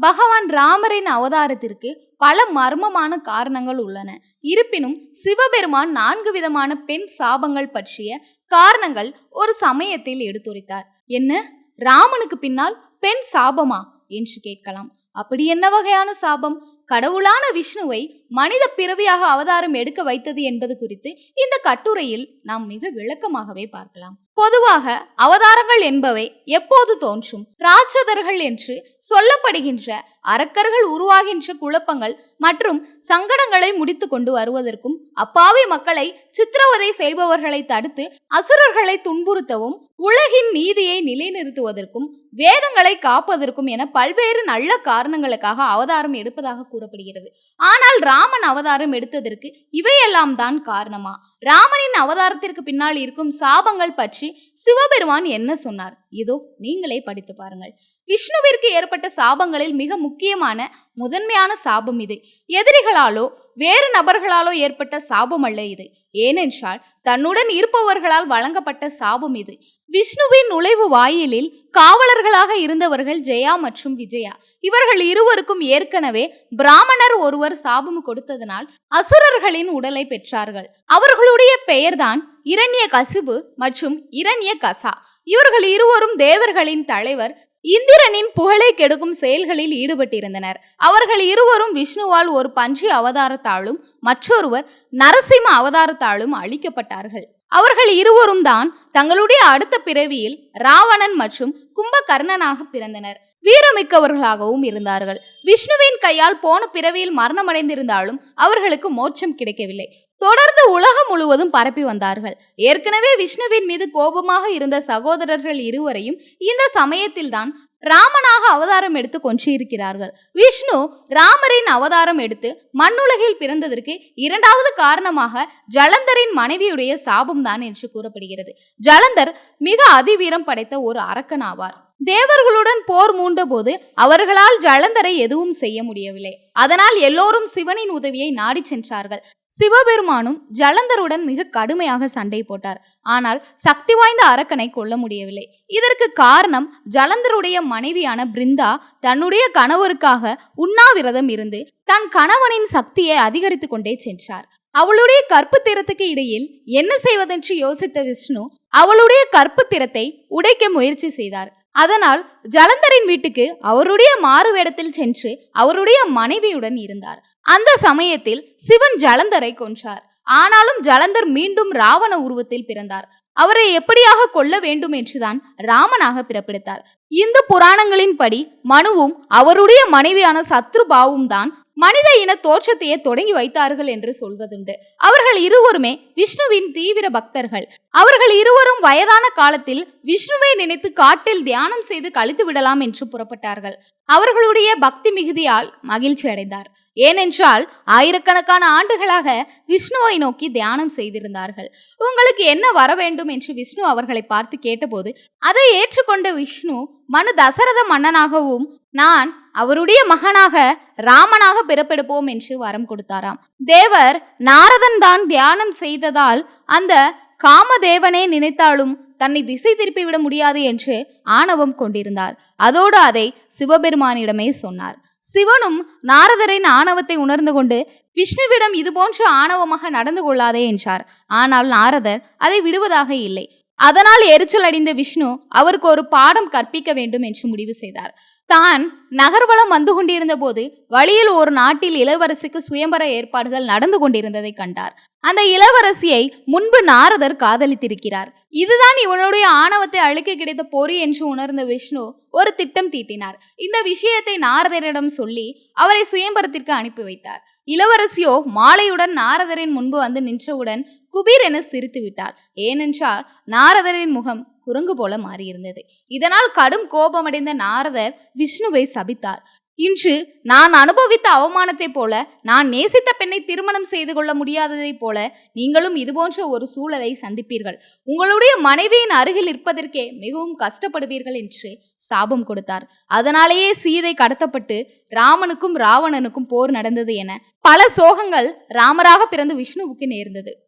பகவான் ராமரின் அவதாரத்திற்கு பல மர்மமான காரணங்கள் உள்ளன. இருப்பினும் சிவபெருமான் நான்கு விதமான பெண் சாபங்கள் பற்றிய காரணங்கள் ஒரு சமயத்தில் எடுத்துரைத்தார். என்ன? ராமனுக்கு பின்னால் பெண் சாபமா? என்று கேட்கலாம். அப்படி என்ன வகையான சாபம்? கடவுளான விஷ்ணுவை மனித பிறவியாக அவதாரம் எடுக்க வைத்தது என்பது குறித்து இந்த கட்டுரையில் நாம் மிக விளக்கமாகவே பார்க்கலாம். பொதுவாக அவதாரங்கள் என்பவை எப்போது தோன்றும்? ராட்சதர்கள் என்று சொல்லப்படுகின்ற அரக்கர்கள் உருவாகின்ற குழப்பங்கள் மற்றும் சங்கடங்களை முடித்து கொண்டு வருவதற்கும் அப்பாவி மக்களை சித்திரவதை செய்பவர்களை தடுத்து அசுரர்களை துன்புறுத்தவும் உலகின் நீதியை நிலைநிறுத்துவதற்கும் வேதங்களை காப்பதற்கும் என பல்வேறு நல்ல காரணங்களுக்காக அவதாரம் எடுப்பதாக கூறப்படுகிறது. ஆனால் ராமன் அவதாரம் எடுத்ததற்கு இவையெல்லாம் தான் காரணமா? ராமனின் அவதாரத்திற்கு பின்னால் இருக்கும் சாபங்கள் பற்றி சிவபெருமான் என்ன சொன்னார்? இதோ நீங்களே படித்து பாருங்கள். விஷ்ணுவிற்கு ஏற்பட்ட சாபங்களில் மிக முக்கியமான முதன்மையான சாபம் இது. எதிரிகளாலோ வேறு நபர்களாலோ ஏற்பட்ட சாபம் அல்ல இது. ஏனென்றால் தன்னுடன் இருப்பவர்களால் வழங்கப்பட்ட சாபம் இது. விஷ்ணுவின் நுழைவு வாயிலில் காவலர்களாக இருந்தவர்கள் ஜெயா மற்றும் விஜயா. இவர்கள் இருவருக்கும் ஏற்கனவே பிராமணர் ஒருவர் சாபம் கொடுத்ததனால் அசுரர்களின் உடலை பெற்றார்கள். அவர்களுடைய பெயர்தான் இரண்ய கசிபு மற்றும் இரண்ய கசா இவர்கள் இருவரும் தேவர்களின் தலைவர் இந்திரனின் புகழை கெடுக்கும் செயல்களில் ஈடுபட்டிருந்தனர். அவர்கள் இருவரும் விஷ்ணுவால் ஒரு பன்றி அவதாரத்தாலும் மற்றொருவர் நரசிம்ம அவதாரத்தாலும் அழிக்கப்பட்டார்கள். அவர்கள் இருவரும் தான் தங்களுடைய அடுத்த பிறவியில் ராவணன் மற்றும் கும்பகர்ணனாக பிறந்தனர். வீரமிக்கவர்களாகவும் இருந்தார்கள். விஷ்ணுவின் கையால் போன பிறவியில் மரணமடைந்திருந்தாலும் அவர்களுக்கு மோட்சம் கிடைக்கவில்லை. தொடர்ந்து உலகம் முழுவதும் பரப்பி வந்தார்கள். ஏற்கனவே விஷ்ணுவின் மீது கோபமாக இருந்த சகோதரர்கள் இருவரையும் இந்த சமயத்தில்தான் ராமனாக அவதாரம் எடுத்து கொன்றிருக்கிறார்கள். விஷ்ணு ராமரின் அவதாரம் எடுத்து மண்ணுலகில் பிறந்ததற்கு இரண்டாவது காரணமாக ஜலந்தரின் மனைவியுடைய சாபம் தான் என்று கூறப்படுகிறது. ஜலந்தர் மிக அதிவீரம் படைத்த ஒரு அரக்கன் ஆவார் தேவர்களுடன் போர் மூண்ட போது அவர்களால் ஜலந்தரை எதுவும் செய்ய முடியவில்லை. அதனால் எல்லோரும் சிவனின் உதவியை நாடி சென்றார்கள். சிவபெருமானும் ஜலந்தருடன் மிக கடுமையாக சண்டை போட்டார். ஆனால் சக்தி வாய்ந்த அரக்கனை கொல்ல முடியவில்லை. இதற்கு காரணம் ஜலந்தருடைய மனைவியான பிருந்தா தன்னுடைய கணவருக்காக உண்ணாவிரதம் இருந்து தன் கணவனின் சக்தியை அதிகரித்து கொண்டே சென்றார். அவளுடைய கற்பு திறத்துக்கு இடையில் என்ன செய்வதென்று யோசித்த விஷ்ணு அவளுடைய கற்பு திறத்தை உடைக்க முயற்சி செய்தார். அதனால் ஜலந்தரின் வீட்டுக்கு அவருடைய மாறு வேடத்தில் சென்று அவருடைய மனைவியுடன் இருந்தார். அந்த சமயத்தில் சிவன் ஜலந்தரை கொன்றார். ஆனாலும் ஜலந்தர் மீண்டும் ராவண உருவத்தில் பிறந்தார். அவரை எப்படியாக கொல்ல வேண்டும் என்றுதான் ராமனாக பிறப்பிடித்தார் இந்து புராணங்களின்படி மனுவும் அவருடைய மனைவியான சத்ருபாவும் தான் மனித இன தோற்றத்தையே தொடங்கி வைத்தார்கள் என்று சொல்வதுண்டு. அவர்கள் இருவருமே விஷ்ணுவின் தீவிர பக்தர்கள். அவர்கள் இருவரும் வயதான காலத்தில் விஷ்ணுவை நினைத்து காட்டில் தியானம் செய்து கழித்து விடலாம் என்று புறப்பட்டார்கள். அவர்களுடைய பக்தி மிகுதியால் மகிழ்ச்சி அடைந்தார் ஏனென்றால் ஆயிரக்கணக்கான ஆண்டுகளாக விஷ்ணுவை நோக்கி தியானம் செய்திருந்தார்கள். உங்களுக்கு என்ன வர வேண்டும் என்று விஷ்ணு அவர்களை பார்த்து கேட்டபோது அதை ஏற்றுக்கொண்ட விஷ்ணு மனு தசரத மன்னனாகவும் நான் அவருடைய மகனாக ராமனாக பிறப்பெடுப்போம் என்று வரம் கொடுத்தாராம். தேவர் நாரதன் தான் தியானம் செய்ததால் அந்த காமதேவனே நினைத்தாலும் தன்னை திசை திருப்பிவிட முடியாது என்று ஆணவம் கொண்டிருந்தார். அதோடு அதை சிவபெருமானிடமே சொன்னார். சிவனும் நாரதரின் ஆணவத்தை உணர்ந்து கொண்டு விஷ்ணுவிடம் இதுபோன்று ஆணவமாக நடந்து கொள்ளாதே என்றார். ஆனால் நாரதர் அதை விடுவதாக இல்லை. அதனால் எரிச்சல் அடைந்த விஷ்ணு அவருக்கு ஒரு பாடம் கற்பிக்க வேண்டும் என்று முடிவு செய்தார். தான் நகர்வலம் வந்து கொண்டிருந்த போது வழியில் ஒரு நாட்டில் இளவரசிக்கு சுயம்பர ஏற்பாடுகள் நடந்து கொண்டிருந்ததை கண்டார். அந்த இளவரசியை முன்பு நாரதர் காதலித்திருக்கிறார். இதுதான் இவனுடைய ஆணவத்தை அழிக்க கிடைத்த பொறி என்று உணர்ந்த விஷ்ணு ஒரு திட்டம் தீட்டினார். இந்த விஷயத்தை நாரதரிடம் சொல்லி அவரை சுயம்பரத்திற்கு அனுப்பி வைத்தார். இளவரசியோ மாலையுடன் நாரதரின் முன்பு வந்து நின்றவுடன் குபீர் என சிரித்து விட்டாள் ஏனென்றால் நாரதரின் முகம் குரங்கு போல மாறியிருந்தது. இதனால் கடும் கோபமடைந்த நாரதர் விஷ்ணுவை சபித்தார். இன்று நான் அனுபவித்த அவமானத்தைப் போல நான் நேசித்த பெண்ணை திருமணம் செய்து கொள்ள முடியாததைப் போல நீங்களும் இதுபோன்ற ஒரு சூழலை சந்திப்பீர்கள். உங்களுடைய மனைவியின் அருகில் இருப்பதற்கே மிகவும் கஷ்டப்படுவீர்கள் என்று சாபம் கொடுத்தார். அதனாலேயே சீதை கடத்தப்பட்டு ராமனுக்கும் ராவணனுக்கும் போர் நடந்தது என பல சோகங்கள் ராமராக பிறந்த விஷ்ணுவுக்கு நேர்ந்தது.